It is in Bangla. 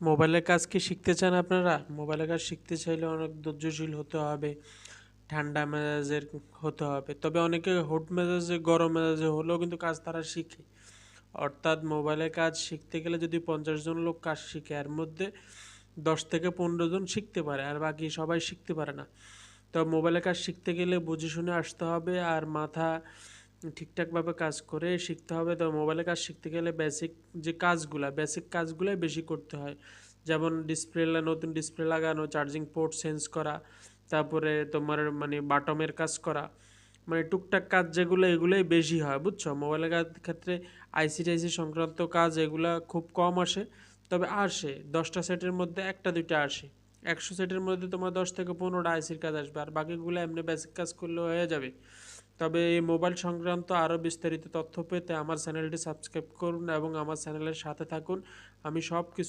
মোবাইলের কাজ কি শিখতে চান আপনারা? মোবাইলের কাজ শিখতে চাইলে অনেক ধৈর্যশীল হতে হবে, ঠান্ডা মেজাজের হতে হবে। তবে অনেকে হুট মেজাজে, গরম মেজাজে হলেও কিন্তু কাজ তারা শিখে। অর্থাৎ মোবাইলের কাজ শিখতে গেলে যদি পঞ্চাশ জন লোক কাজ শিখে, এর মধ্যে দশ থেকে পনেরো জন শিখতে পারে, আর বাকি সবাই শিখতে পারে না। তো মোবাইলের কাজ শিখতে গেলে বুঝে শুনে আসতে হবে, আর মাথা ঠিকঠাকভাবে কাজ করে শিখতে হবে। তো মোবাইলে কাজ শিখতে গেলে বেসিক যে কাজগুলা বেসিক কাজগুলোই বেশি করতে হয়। যেমন ডিসপ্লে নতুন ডিসপ্লে লাগানো চার্জিং পোর্ট চেঞ্জ করা, তারপরে তোমার মানে বাটমের কাজ করা। মানে টুকটাক কাজ যেগুলো, এগুলোই বেশি হয়, বুঝছ? মোবাইলের কাজ ক্ষেত্রে আইসি টাইসি সংক্রান্ত কাজ এগুলা খুব কম আসে, তবে আসে। দশটা সেটের মধ্যে একটা, দুইটা আসে। একশো সেটের মধ্যে তোমার দশ থেকে পনেরোটা আইসির কাজ আসবে, আর বাকিগুলো এমনি বেসিক কাজ করলে হয়ে যাবে। তবে এই মোবাইল সংক্রান্ত আরও বিস্তারিত তথ্য পেতে আমার চ্যানেলটি সাবস্ক্রাইব করুন এবং আমার চ্যানেলের সাথে থাকুন। আমি সব কিছু